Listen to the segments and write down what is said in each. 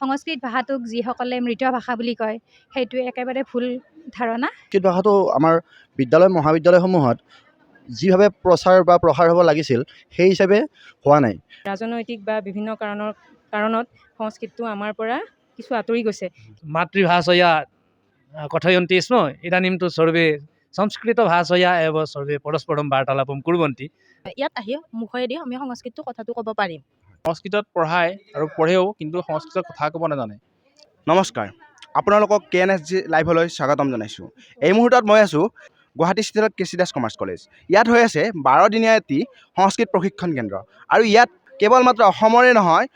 সংস্কৃত ভাষাটোক যিসকলে মৃত ভাষা বুলি কয় সেইটো একেবাৰে ভুল ধাৰণা। সংস্কৃত ভাষাটো আমাৰ বিদ্যালয় মহাবিদ্যালয়সমূহত যিভাৱে প্ৰচাৰ বা প্ৰসাৰ হ'ব লাগিছিল সেই হিচাপে হোৱা নাই। ৰাজনৈতিক বা বিভিন্ন কাৰণৰ কাৰণত সংস্কৃতটো আমাৰ পৰা কিছু আঁতৰি গৈছে। মাতৃভাষয়া কথয়ন্তি স্ম ইদানীমটো চৰ্বে সংস্কৃত ভাষয়া এব চৰ্বে পৰস্পৰম বাৰ্তালাপম কুৰ্বন্তি। ইয়াত আহি মুখেদি আমি সংস্কৃতটো কথাটো ক'ব পাৰিম। সংস্কৃতত পঢ়ায় আৰু পঢ়েও কিন্তু সংস্কৃতত কথা ক'ব নাজানে। নমস্কাৰ, আপোনালোকক কে এন এছ জি লাইভলৈ স্বাগতম জনাইছোঁ। এই মুহূৰ্তত মই আছোঁ Guwahati ষ্টেটত K C Das commerce college. ইয়াত হৈ আছে বাৰদিনীয়া এটি সংস্কৃত প্ৰশিক্ষণ কেন্দ্ৰ। আৰু ইয়াত কেৱল মাত্ৰ অসমৰে নহয়,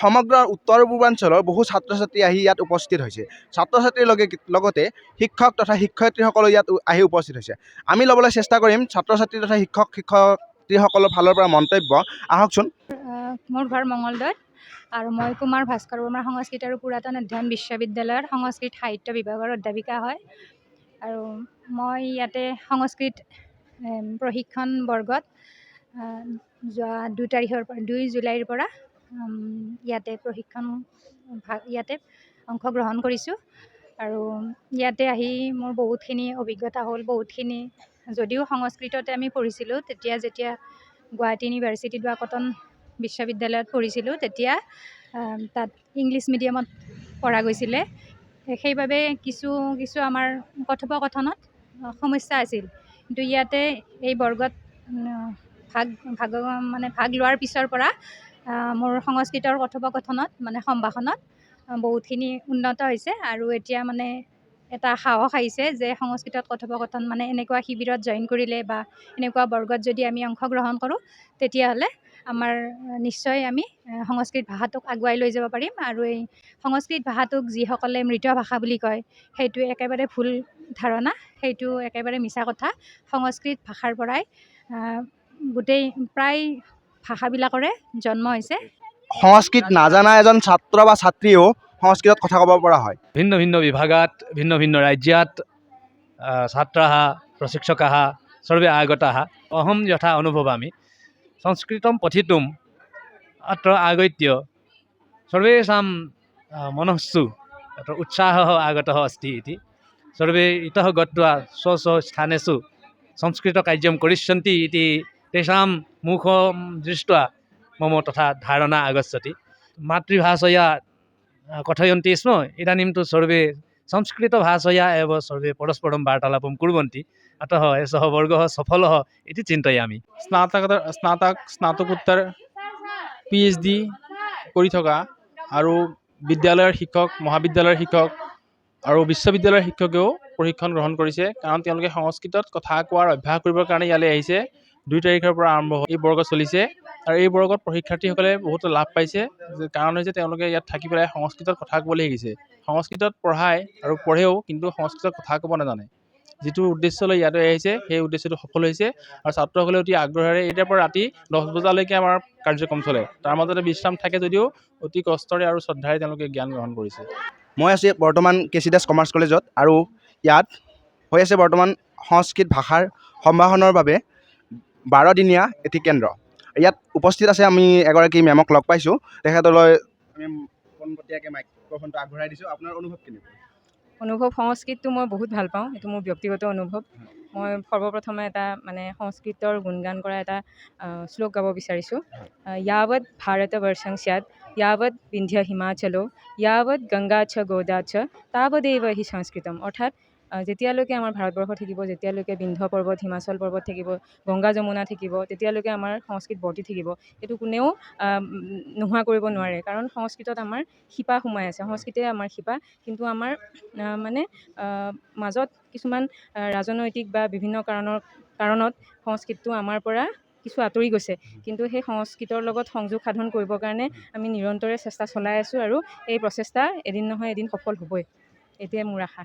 সমগ্ৰ উত্তৰ পূৰ্বাঞ্চলৰ বহু ছাত্ৰ ছাত্ৰী আহি ইয়াত উপস্থিত হৈছে। ছাত্ৰ ছাত্ৰীৰ লগে লগতে শিক্ষক তথা শিক্ষয়িত্ৰীসকলো ইয়াত আহি উপস্থিত হৈছে। আমি ল'বলৈ চেষ্টা কৰিম ছাত্ৰ ছাত্ৰী তথা শিক্ষক শিক্ষক শিক্ষয়িত্ৰীসকলৰ ফালৰ পৰা মন্তব্য। আহকচোন। মোৰ ঘৰ মঙলদৈত আৰু মই কুমাৰ ভাস্কৰ বৰ্মা সংস্কৃত আৰু পুৰাতন অধ্যয়ন বিশ্ববিদ্যালয়ৰ সংস্কৃত সাহিত্য বিভাগৰ অধ্যাপিকা হয়। আৰু মই ইয়াতে সংস্কৃত প্ৰশিক্ষণ বৰ্গত যোৱা দুই তাৰিখৰ পৰা, দুই জুলাইৰ পৰা ইয়াতে প্ৰশিক্ষণ ভাগ ইয়াতে অংশগ্ৰহণ কৰিছোঁ। আৰু ইয়াতে আহি মোৰ বহুতখিনি অভিজ্ঞতা হ'ল, বহুতখিনি যদিও সংস্কৃততে আমি পঢ়িছিলোঁ তেতিয়া যেতিয়া গুৱাহাটী ইউনিভাৰ্চিটিত বা কটন বিশ্ববিদ্যালয়ত পঢ়িছিলোঁ তেতিয়া তাত ইংলিছ মিডিয়ামত পঢ়া গৈছিলে। সেইবাবে কিছু কিছু আমাৰ কথোপকথনত সমস্যা আছিল। কিন্তু ইয়াতে এই বৰ্গত ভাগ ভাগ মানে ভাগ লোৱাৰ পিছৰ পৰা মোৰ সংস্কৃতৰ কথোপকথনত মানে সম্ভাষণত বহুতখিনি উন্নত হৈছে। আৰু এতিয়া মানে এটা সাহস আহিছে যে সংস্কৃতত কথোপকথন মানে এনেকুৱা শিবিৰত জইন কৰিলে বা এনেকুৱা বৰ্গত যদি আমি অংশগ্ৰহণ কৰোঁ তেতিয়াহ'লে আমাৰ নিশ্চয় আমি সংস্কৃত ভাষাটোক আগুৱাই লৈ যাব পাৰিম আৰু এই সংস্কৃত ভাষাটোক যিসকলে মৃত ভাষা বুলি কয় সেইটোৱে একেবাৰে ভুল ধাৰণা সেইটো একেবাৰে মিছা কথা। সংস্কৃত ভাষাৰ পৰাই গোটেই প্ৰায় ভাষাবিলাকৰে জন্ম হৈছে। সংস্কৃত নাজানা এজন ছাত্ৰ বা ছাত্ৰীয়েও সংস্কৃতত কথা ক'ব পৰা হয় भिन्न भिन्न विभागात् भिन्न भिन्न राज्यात् अ, छात्राः प्रशिक्षकाः सर्वे आगताः अहं यथा अनुभवामि संस्कृतं पठितुम् अत्र आगत्य सर्वेषां अ, मनस्सु अत्र उत्साहः आगतः अस्ति इति सर्वे इतः गत्वा स्व स्वस्थानेषु संस्कृतकार्यं करिष्यन्ति इति तेषां मुखं दृष्ट्वा मम तथा धारणा आगच्छति मातृभाषया अ, कथयन्ति स्म इदानीं तु सर्वे संस्कृतभाषया एव सर्वे परस्परं वार्तालापं कुर्वन्ति अतः एषः वर्गः सफलः इति चिन्तयामि স্নাতক স্নাতক স্নাতকোত্তৰ পি এইচ ডি কৰি থকা আৰু বিদ্যালয়ৰ শিক্ষক মহাবিদ্যালয়ৰ শিক্ষক আৰু বিশ্ববিদ্যালয়ৰ শিক্ষকেও প্ৰশিক্ষণ গ্ৰহণ কৰিছে কাৰণ তেওঁলোকে সংস্কৃতত কথা কোৱাৰ অভ্যাস কৰিবৰ কাৰণে ইয়ালৈ আহিছে দুই তাৰিখৰ পৰা আৰম্ভ এই বৰ্গ চলিছে আৰু এই বৰ্গত প্ৰশিক্ষাৰ্থীসকলে বহুতো লাভ পাইছে। কাৰণ হৈছে তেওঁলোকে ইয়াত থাকি পেলাই সংস্কৃতত কথা ক'বলৈ শিকিছে সংস্কৃতত পঢ়ায় আৰু পঢ়েও কিন্তু সংস্কৃতত কথা ক'ব নাজানে। যিটো উদ্দেশ্য লৈ ইয়ালৈ আহিছে, সেই উদ্দেশ্যটো সফল হৈছে আৰু ছাত্ৰসকলে অতি আগ্ৰহেৰে এতিয়াৰ পৰা ৰাতি দহ বজালৈকে আমাৰ কাৰ্যক্ৰম চলে। তাৰ মাজতে বিশ্ৰাম থাকে যদিও অতি কষ্টৰে আৰু শ্ৰদ্ধাৰে তেওঁলোকে জ্ঞান গ্ৰহণ কৰিছে। মই আছোঁ বৰ্তমান কে চি দাস কমাৰ্চ কলেজত আৰু ইয়াত হৈ আছে বৰ্তমান সংস্কৃত ভাষাৰ সম্ভাষণৰ বাবে বাৰদিনীয়া এটি কেন্দ্ৰ। ইয়াত উপস্থিত আছে আমি এগৰাকী মেমক লগ পাইছোঁ। তেখেতলৈ আমি পোনপটীয়াকৈ মাইক্ৰফোনটো আগবঢ়াই দিছোঁ। আপোনাৰ অনুভৱ কেনেকুৱা? অনুভৱ সংস্কৃতটো মই বহুত ভালো পাওঁ। এইটো মোৰ ব্যক্তিগত অনুভৱ। মই সৰ্বপ্ৰথমে এটা মানে সংস্কৃতৰ গুণগান কৰা এটা শ্লোক গাব বিচাৰিছোঁ। য়াৱৎ ভাৰতবৰ্ষং স্যাৎ য়াৱৎ বিন্ধ্য হিমাচলো য়াৱৎ গংগা চ গোদা চ তাৱদেৱ হি সংস্কৃতম। অৰ্থাৎ যেতিয়ালৈকে আমাৰ ভাৰতবৰ্ষ থাকিব যেতিয়ালৈকে বিন্ধ্য পৰ্বত হিমাচল পৰ্বত থাকিব গংগা যমুনা থাকিব তেতিয়ালৈকে আমাৰ সংস্কৃত বৰ্তি থাকিব এইটো কোনেও নোহোৱা কৰিব নোৱাৰে। কাৰণ সংস্কৃতত আমাৰ শিপা সোমাই আছে। সংস্কৃতে আমাৰ শিপা কিন্তু আমাৰ মানে মাজত কিছুমান ৰাজনৈতিক বা বিভিন্ন কাৰণৰ কাৰণত সংস্কৃতটো আমাৰ পৰা কিছু আঁতৰি গৈছে। কিন্তু সেই সংস্কৃতৰ লগত সংযোগ সাধন কৰিবৰ কাৰণে আমি নিৰন্তৰে চেষ্টা চলাই আছোঁ আৰু এই প্ৰচেষ্টা এদিন নহয় এদিন সফল হ'বই। এইটোৱে মোৰ আশা।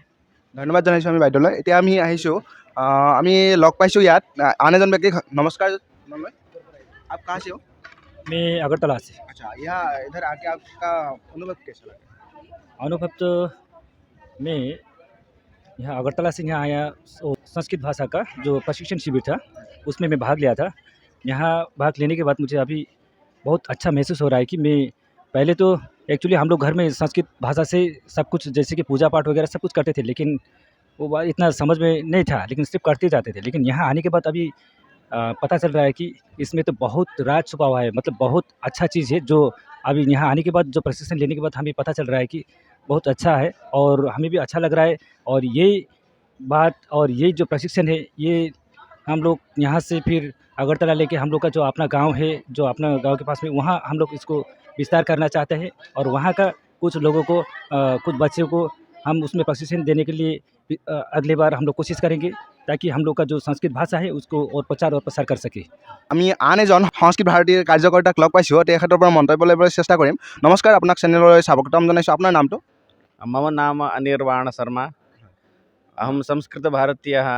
ধন্যবাদ জনাইছোঁ আমি বাইদেউলৈ এতিয়া আমি আহিছোঁ আহ, আমি লগ পাইছোঁ ইয়াত আহ, আন এজন ব্যক্তিক নমস্কাৰ নমস্কাৰ आप कहाँ से हो मैं अगरतला से अच्छा यहाँ इधर आके आपका अनुभव कैसा लगा अनुभव तो मैं यहाँ अगरतला से यहाँ आया सो संस्कृत भाषा का जो प्रशिक्षण शिविर था उसमें मैं भाग लिया था यहाँ भाग लेने के बाद मुझे अभी बहुत अच्छा महसूस हो रहा है कि मैं पहले तो एक्चुअली हम लोग घर में संस्कृत भाषा से सब कुछ, जैसे कि पूजा पाठ वगैरह सब कुछ करते थे, लेकिन वो इतना समझ में नहीं था, लेकिन सिर्फ़ करते जाते थे। लेकिन यहाँ आने के बाद अभी पता चल रहा है कि इसमें तो बहुत राज छुपा हुआ है मतलब बहुत अच्छा चीज़ है जो अभी यहाँ आने के बाद, जो प्रशिक्षण लेने के बाद हमें पता चल रहा है कि बहुत अच्छा है और हमें भी अच्छा लग रहा है। और ये बात और ये जो प्रशिक्षण है, ये हम लोग यहाँ से फिर अगरतला लेके हम लोग का जो अपना गाँव है, जो अपना गाँव के पास में, वहाँ हम लोग इसको विस्तार करना चाहते हैं और वहाँ का कुछ लोगों को अ, कुछ बच्चों को हम उसमें प्रशिक्षण देने के लिए अ, अगली बार हम लोग कोशिश करेंगे ताकि हम लोग का जो संस्कृत भाषा है उसको और प्रचार और प्रसार कर सके আমি আন এজন সংস্কৃত ভাৰতীৰ কাৰ্যকৰ্তাক লগ পাইছোঁ তেখেতৰ পৰা মন্তব্য ল'বলৈ চেষ্টা কৰিম নমস্কাৰ আপোনাক চেনেললৈ স্বাগতম জনাইছোঁ আপোনাৰ নামটো मम नाम अनिर्वाणशर्मा अहं संस्कृतभारत्याः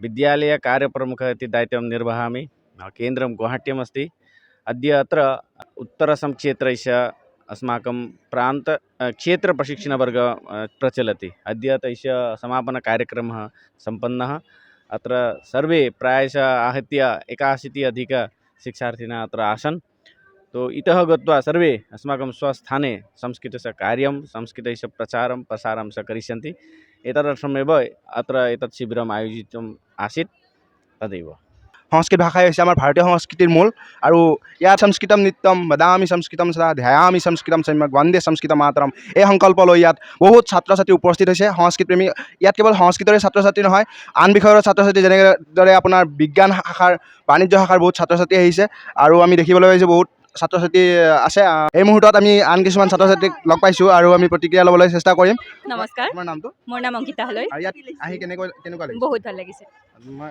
विद्यालयकार्यप्रमुखः इति दायित्वं निर्वहामि केन्द्रं गुवाहाट्यम् अस्ति अद्य अत्र उत्तरसंक्षेत्रस्य अस्माकं प्रान्त अ, क्षेत्रप्रशिक्षणवर्गः अ, प्रचलति अद्य तस्य समापनकार्यक्रमः सम्पन्नः अत्र सर्वे प्रायशः आहत्य एकाशीति अधिकशिक्षार्थिनः अत्र आसन् तो इतः गत्वा सर्वे अस्माकं स्वस्थाने संस्कृतस्य कार्यं संस्कृतस्य प्रचारं प्रसारं च करिष्यन्ति एतदर्थमेव अत्र एतत् शिबिरम् आयोजितम् आसीत् तदेव সংস্কৃত ভাষাই হৈছে আমাৰ ভাৰতীয় সংস্কৃতিৰ মূল। আৰু ইয়াত সংস্কৃতম নিত্যম, বদামি সংস্কৃতম সদা, ধ্যায়ামি সংস্কৃতম সম্যক বন্দে সংস্কৃত মাতৰম। এই সংকল্প লৈ ইয়াত বহুত ছাত্ৰ ছাত্ৰী উপস্থিত হৈছে। সংস্কৃত প্ৰেমী ইয়াত কেৱল সংস্কৃতৰে ছাত্ৰ ছাত্ৰী নহয়, আন বিষয়ৰ ছাত্ৰ ছাত্ৰী যেনেদৰে আপোনাৰ বিজ্ঞান শাখাৰ, বাণিজ্য শাখাৰ বহুত ছাত্ৰ ছাত্ৰী আহিছে। আৰু আমি দেখিবলৈ পাইছোঁ বহুত ছাত্ৰ ছাত্ৰী আছে। এই মুহূৰ্তত আমি আন কিছুমান ছাত্ৰ ছাত্ৰীক লগ পাইছোঁ আৰু আমি প্ৰতিক্ৰিয়া ল'বলৈ চেষ্টা কৰিম। নমস্কাৰ। তোমাৰ নামটো? মোৰ নাম অংকিতা হালৈ আৰু ইয়াত আহি কেনেকৈ কেনেকুৱা লাগিছে? বহুত ভাল লাগিছে।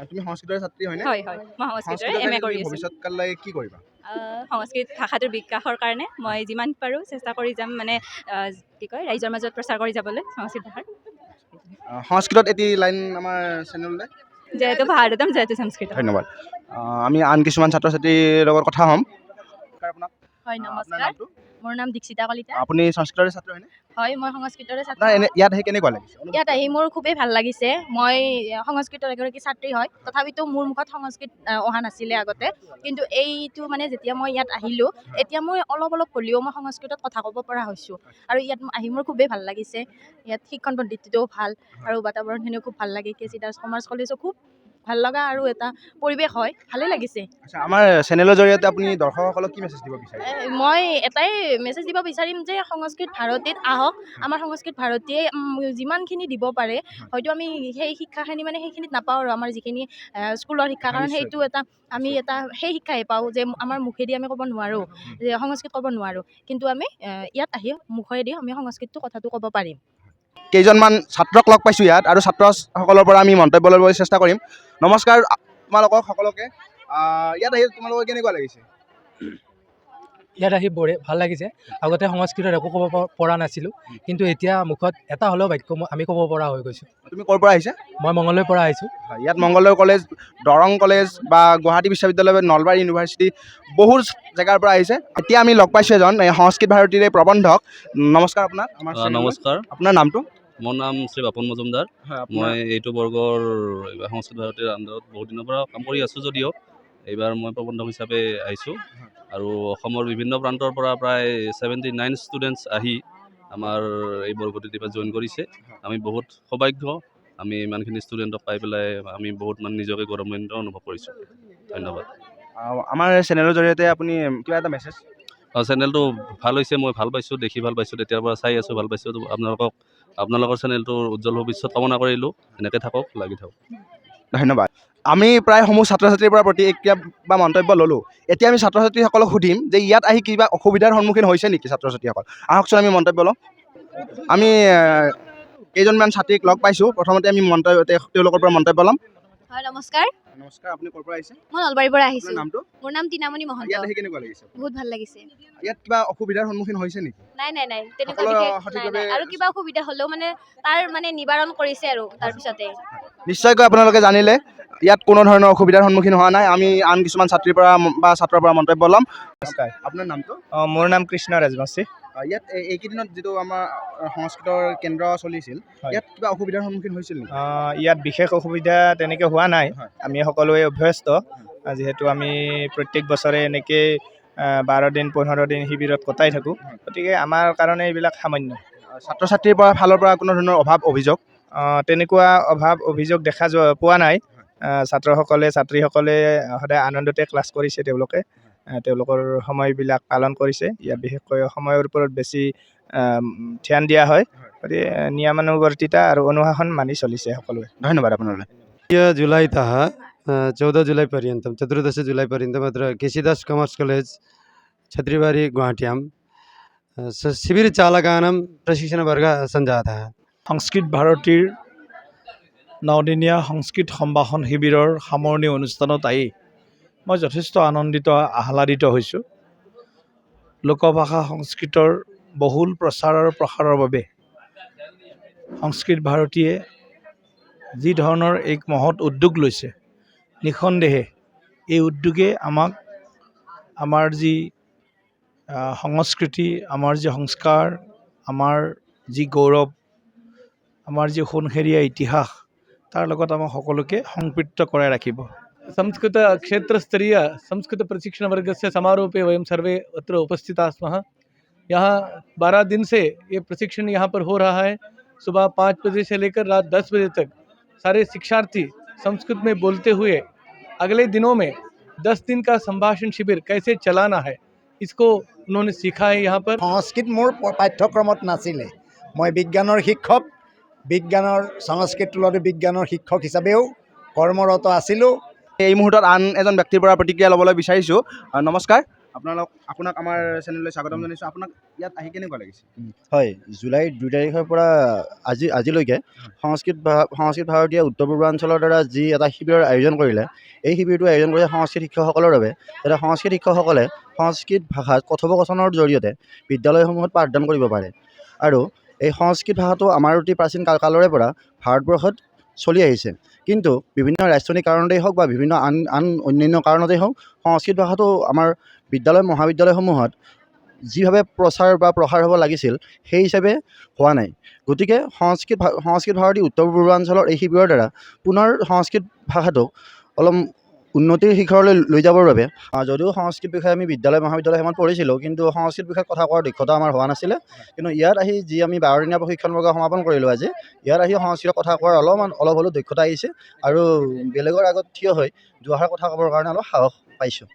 তুমি সংস্কৃতৰ ছাত্ৰী হয়নে? হয় হয়। মই সংস্কৃতৰে সংস্কৃতত এম এ তুমি কৰি আছোঁ। ভৱিষ্যতকাললৈ কি কৰিবা? সংস্কৃত ভাষাটোৰ বিকাশৰ কাৰণে মই যিমান পাৰোঁ চেষ্টা কৰি যাম মানে কি কয় ৰাইজৰ মাজত প্ৰচাৰ কৰি যাবলৈ সংস্কৃত ভাষাৰ। সংস্কৃতত এটি লাইন আমাৰ চেনেললৈ যিহেতু ভাৰতম যিহেতু সংস্কৃত ধন্যবাদ। আমি আন কিছুমান ছাত্ৰ ছাত্ৰীৰ লগত কথা হ'ম। হয় নমস্কাৰ? মোৰ নাম দীক্ষিতা কলিতা। আপুনি সংস্কৃতৰে ছাত্ৰ হয়নে? হয় মই সংস্কৃতৰে ছাত্ৰ। ইয়াত আহি কেনেকুৱা লাগিছে? ইয়াত আহি মোৰ খুবেই ভাল লাগিছে। মই সংস্কৃতৰ এগৰাকী ছাত্ৰী হয়। তথাপিতো মোৰ মুখত সংস্কৃত অহা নাছিলে আগতে। কিন্তু এইটো মানে যেতিয়া মই ইয়াত আহিলোঁ এতিয়া মই অলপ অলপ হ'লেও মই সংস্কৃতত কথা ক'ব পৰা হৈছোঁ। আৰু ইয়াত আহি মোৰ খুবেই ভাল লাগিছে। ইয়াত শিক্ষণ পদ্ধতিটোও ভাল। আৰু বাতাবৰণখিনিও খুব ভাল লাগে। কে চি দাস কমাৰ্চ কলেজো খুব ভাল লগা আৰু এটা পৰিৱেশ হয় ভালেই লাগিছে। আমাৰ চেনেলৰ জৰিয়তে আপুনি দৰ্শকসকলক কি মেছেজ দিব বিচাৰে? মই এটাই মেছেজ দিব বিচাৰিম যে সংস্কৃত ভাৰতীত আহক আমাৰ সংস্কৃত ভাৰতীয়ে যিমানখিনি দিব পাৰে হয়তো আমি সেই শিক্ষাখিনি মানে সেইখিনিত নাপাওঁ আৰু আমাৰ যিখিনি স্কুলৰ শিক্ষা কাৰণ। সেইটো এটা আমি এটা সেই শিক্ষাহে পাওঁ যে আমাৰ মুখেদি আমি ক'ব নোৱাৰোঁ যে সংস্কৃত ক'ব নোৱাৰোঁ। কিন্তু আমি ইয়াত আহি মুখেদি আমি সংস্কৃতটো কথাটো ক'ব পাৰিম। কেইজনমান ছাত্ৰক লগ পাইছোঁ ইয়াত আৰু ছাত্ৰসকলৰ পৰা আমি মন্তব্য ল'বলৈ চেষ্টা কৰিম। নমস্কাৰ তোমালোকক সকলোকে। ইয়াত আহি তোমালোকৰ কেনেকুৱা লাগিছে? ইয়াত আহি বৰে ভালো লাগিছে। আগতে সংস্কৃতত একো ক'ব পৰা নাছিলোঁ কিন্তু এতিয়া মুখত এটা হ'লেও বাক্য আমি ক'ব পৰা হৈ গৈছোঁ। তুমি ক'ৰ পৰা আহিছা? মই মঙলদৈৰ পৰা আহিছোঁ। ইয়াত মংগলদৈ কলেজ দৰং কলেজ বা গুৱাহাটী বিশ্ববিদ্যালয় বা নলবাৰী ইউনিভাৰ্চিটি বহুত জেগাৰ পৰা আহিছে। এতিয়া আমি লগ পাইছোঁ এজন সংস্কৃত ভাৰতীৰ প্ৰবন্ধক। নমস্কাৰ আপোনাক। নমস্কাৰ। আপোনাৰ নামটো? মোৰ নাম শ্ৰী বাপন মজুমদাৰ। মই এইটো বৰ্গৰ সংস্কৃত ভাৰতীৰ আণ্ডাৰত বহুত দিনৰ পৰা কাম কৰি আছোঁ যদিও। এইবাৰ মই প্ৰবন্ধক হিচাপে আহিছোঁ। আৰু অসমৰ বিভিন্ন প্ৰান্তৰ পৰা প্ৰায় ছেভেণ্টি নাইন ষ্টুডেণ্টছ আহি আমাৰ এই বৰ্গটোত এইবাৰ জইন কৰিছে। আমি বহুত সৌভাগ্য আমি ইমানখিনি ষ্টুডেণ্টক পাই পেলাই আমি বহুত মানে নিজকে গৌৰৱান্বিত অনুভৱ কৰিছোঁ। ধন্যবাদ। আমাৰ চেনেলৰ জৰিয়তে আপুনি কিবা এটা মেছেজ চেনেলটো ভালো হৈছে মই ভালো পাইছোঁ দেখি ভালো পাইছোঁ তেতিয়াৰ পৰা চাই আছোঁ ভালো পাইছোঁ। আপোনালোকক আপোনালোকৰ চেনেলটোৰ উজ্জ্বল ভৱিষ্যত কামনা কৰিলোঁ। এনেকৈ থাকক, লাগি থাকক। ধন্যবাদ। আমি প্ৰায় সমূহ ছাত্ৰ ছাত্ৰীৰ পৰা প্ৰতিক্ৰিয়া বা মন্তব্য ল'লোঁ। এতিয়া আমি ছাত্ৰ ছাত্ৰীসকলক সুধিম যে ইয়াত আহি কিবা অসুবিধাৰ সন্মুখীন হৈছে নেকি ছাত্ৰ ছাত্ৰীসকল আহকচোন, আমি মন্তব্য ল'ম আমি কেইজনমান ছাত্ৰীক লগ পাইছোঁ। প্ৰথমতে আমি মন্তব্য, তেওঁলোকৰ পৰা মন্তব্য ল'ম। হয় নমস্কাৰ। নমস্কাৰ আপুনি ক'ৰ পৰা আহিছে? মই নলবাৰীৰ পৰা আহিছোঁ। নামটো? মোৰ নাম তীনামণি মহন্ত। ইয়াত আহি কেনেকুৱা লাগিছে? বহুত ভালো লাগিছে। ইয়াত কিবা অসুবিধাৰ সন্মুখীন হৈছে নেকি? নাই নাই নাই তেনেকুৱা নাই আৰু কিবা অসুবিধা হ'লেও মানে তাৰ মানে নিবাৰণ কৰিছে আৰু তাৰপিছতে। নিশ্চয়কৈ আপোনালোকে জানিলে ইয়াত কোনো ধৰণৰ অসুবিধাৰ সন্মুখীন হোৱা নাই। আমি আন কিছুমান ছাত্ৰীৰ পৰা বা ছাত্ৰৰ পৰা মন্তব্য ল'ম। নমস্কাৰ আপোনাৰ নামটো? মোৰ নাম কৃষ্ণ ৰাজবংশী। ইয়াত এই- এইকেইদিনত যিটো আমাৰ সংস্কৃতৰ কেন্দ্ৰ চলিছিল। ইয়াত কিবা অসুবিধাৰ সন্মুখীন হৈছিল নেকি? ইয়াত বিশেষ অসুবিধা তেনেকৈ হোৱা নাই। আমি সকলোৱে অভ্যস্ত। যিহেতু আমি প্ৰত্যেক বছৰে এনেকৈ বাৰ দিন পোন্ধৰ দিন শিবিৰত কটাই থাকোঁ। গতিকে আমাৰ কাৰণে এইবিলাক সামান্য। ছাত্ৰ ছাত্ৰীৰ পৰা ফালৰ পৰা কোনো ধৰণৰ অভাৱ অভিযোগ? তেনেকুৱা অভাৱ অভিযোগ দেখা যোৱা পোৱা নাই। ছাত্ৰসকলে ছাত্ৰীসকলে সদায় আনন্দতে ক্লাছ কৰিছে তেওঁলোকে। তেওঁলোকৰ সময়বিলাক পালন কৰিছে ইয়াত বিশেষকৈ সময়ৰ ওপৰত বেছি আহ, ধ্যান দিয়া হয় গতিকে নিয়মানুৱৰ্তিতা আৰু অনুশাসন মানি চলিছে সকলোৱে ধন্যবাদ আপোনালৈ जुलैतः चौध जुलैपर्यन्तं चतुर्दश जुलैपर्यन्तम् अत्र केसिदास् कमर्स् कालेज् छत्रिबारि गुवाहाट्यां स- शिबिरचालकानां प्रशिक्षणवर्गः सञ्जातः সংস্কৃত ভাৰতীৰ নদিনীয়া সংস্কৃত সম্ভাষণ শিবিৰৰ সামৰণি অনুষ্ঠানত আহি মই যথেষ্ট আনন্দিত, আহ্লাদিত হৈছোঁ। লোকভাষা সংস্কৃতৰ বহুল প্ৰচাৰ আৰু প্ৰসাৰৰ বাবে সংস্কৃত ভাৰতীয়ে যি ধৰণৰ এক মহৎ উদ্যোগ লৈছে, নিঃসন্দেহে এই উদ্যোগে আমাক, আমাৰ যি সংস্কৃতি, আমাৰ যি সংস্কাৰ, আমাৰ যি গৌৰৱ, আমাৰ যি সোণসেৰীয়া ইতিহাস, তাৰ লগত আমাক সকলোকে সম্পৃক্ত কৰাই ৰাখিব। संस्कृत क्षेत्रस्तरीय संस्कृत प्रशिक्षण वर्ग से समारोह पे वयम सर्वे अत्र उपस्थिता स्मः यहाँ बारह दिन से ये प्रशिक्षण यहाँ पर हो रहा है सुबह पाँच बजे से लेकर रात दस बजे तक सारे शिक्षार्थी संस्कृत में बोलते हुए अगले दिनों में दस दिन का संभाषण शिविर कैसे चलाना है इसको उन्होंने सीखा है यहाँ पर সংস্কৃত মোৰ প- পাঠ্যক্ৰমত নাছিলে মই বিজ্ঞানৰ শিক্ষক বিজ্ঞানৰ সংস্কৃত লোৱাটো বিজ্ঞানৰ শিক্ষক হিচাপেও কৰ্মৰত আছিলোঁ এই মুহূৰ্তত আন এজন ব্যক্তিৰ পৰা প্ৰতিক্ৰিয়া ল'বলৈ বিচাৰিছোঁ। নমস্কাৰ। আপোনালোক আপোনাক আমাৰ চেনেললৈ স্বাগতম জনাইছোঁ। আপোনাক ইয়াত আহি কেনেকুৱা লাগিছে? হয় জুলাইৰ দুই তাৰিখৰ পৰা আজি আজিলৈকে সংস্কৃত সংস্কৃত ভাৰতীয় উত্তৰ পূৰ্বাঞ্চলৰ দ্বাৰা যি এটা শিবিৰৰ আয়োজন কৰিলে এই শিবিৰটো আয়োজন কৰিছে সংস্কৃত শিক্ষকসকলৰ বাবে। যাতে সংস্কৃত শিক্ষকসকলে সংস্কৃত ভাষাত কথোপকথনৰ জৰিয়তে বিদ্যালয়সমূহত পাঠদান কৰিব পাৰে। আৰু এই সংস্কৃত ভাষাটো আমাৰ অতি প্ৰাচীন কাল কালৰে পৰা ভাৰতবৰ্ষত চলি আহিছে। কিন্তু বিভিন্ন ৰাজনৈতিক কাৰণতেই হওক বা বিভিন্ন আন আন অন্যান্য কাৰণতেই হওক, সংস্কৃত ভাষাটো আমাৰ বিদ্যালয়, মহাবিদ্যালয়সমূহত যিভাৱে প্ৰচাৰ বা প্ৰসাৰ হ'ব লাগিছিল, সেই হিচাপে হোৱা নাই। গতিকে সংস্কৃত সংস্কৃত ভাৰতী উত্তৰ পূৰ্বাঞ্চলৰ এই শিবিৰৰ দ্বাৰা পুনৰ সংস্কৃত ভাষাটোক অলপ উন্নতিৰ শিখৰলৈ লৈ যাবৰ বাবে যদিও সংস্কৃত বিষয়ে আমি বিদ্যালয় মহাবিদ্যালয়সমূহত পঢ়িছিলোঁ কিন্তু সংস্কৃত বিষয়ত কথা কোৱাৰ দক্ষতা আমাৰ হোৱা নাছিলে। কিন্তু ইয়াত আহি যি আমি বাৰদিনীয়া প্ৰশিক্ষণ বৰ্গ সমাপন কৰিলোঁ আজি ইয়াত আহি সংস্কৃতত কথা কোৱাৰ অলপমান অলপ হ'লেও দক্ষতা আহিছে আৰু বেলেগৰ আগত থিয় হৈ দুআষাৰ কথা ক'বৰ কাৰণে অলপ সাহস পাইছোঁ।